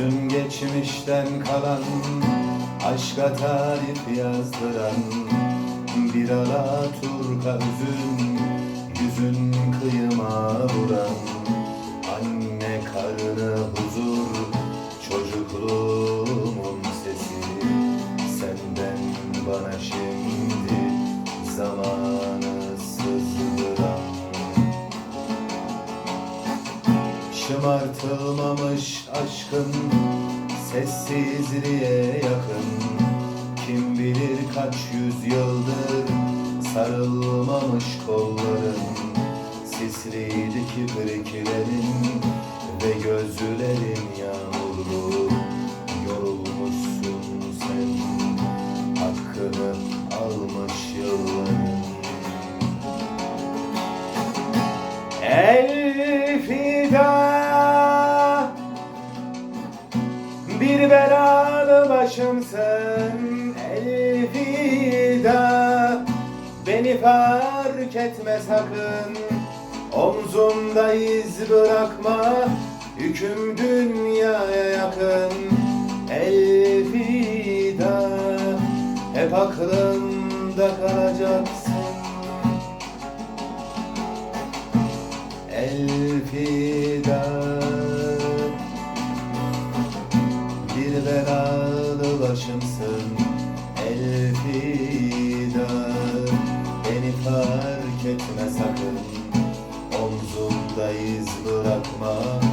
Yüzüm geçmişten kalan Aşka tarif yazdıran Bir ala turka üzüm Yüzün bana şimdi Zamanı sızdıran. Şımartılmamış aşkın sessizliğe yakın. Kim bilir kaç yüzyıldır sarılmamış kolların Sisliydi kibriklerin ve gözlerin belalı başımsın Elfida Beni fark etme sakın Omzumda iz bırakma. Hüküm dünyaya yakın Elfida Hep aklımda kalacaksın. Elfida Belalı başımsın. Elfida Beni fark etme sakın. Omzumda iz bırakma